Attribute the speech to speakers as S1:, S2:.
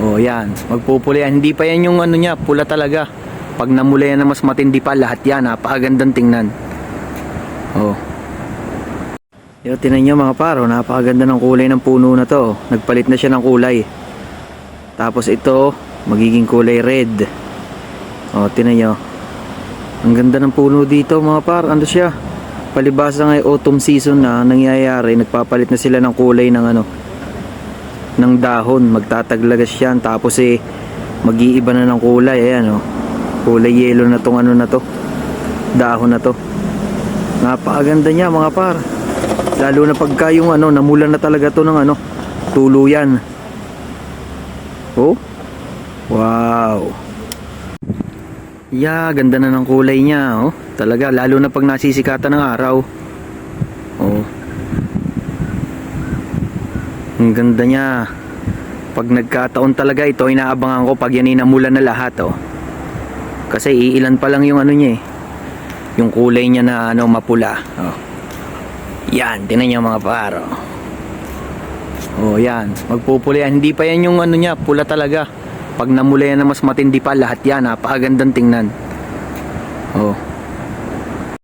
S1: Oh, yan. Magpupula. Hindi pa yan yung ano niya, pula talaga. Pag namula yan na mas matindi pa, lahat yan. Napakagandang tingnan. Oh. Yo, tinan nyo mga paro, napakaganda ng kulay ng puno na to. Nagpalit na siya ng kulay. Tapos ito, magiging kulay red. Oh, tinan nyo. Ang ganda ng puno dito mga par. Ano siya? Palibasa ngay autumn season na nangyayari, nagpapalit na sila ng kulay ng ano ng dahon, magtataglagas yan tapos eh mag-iiba na ng kulay, ayan oh. Kulay yellow na tong ano na to. Dahon na to. Napakaganda niya mga par. Lalo na pagka yung ano, namulan na talaga to ng ano, tuluyan. Oh. Wow. Yeah, ganda na ng kulay niya, oh. Talaga, lalo na pag nasisikatan ng araw. Ang ganda niya. Pag nagkataon talaga ito, inaabangan ko pag yan inamulan na lahat, oh. Kasi iilan pa lang yung ano niya, eh. Yung kulay niya na ano, mapula. Oh. Yan, tinan niyo mga paro. Oh, yan. Magpupula yan. Hindi pa yan yung ano niya, pula talaga. Pag namula na mas matindi pa, lahat yan. Napakagandang tingnan. Oh.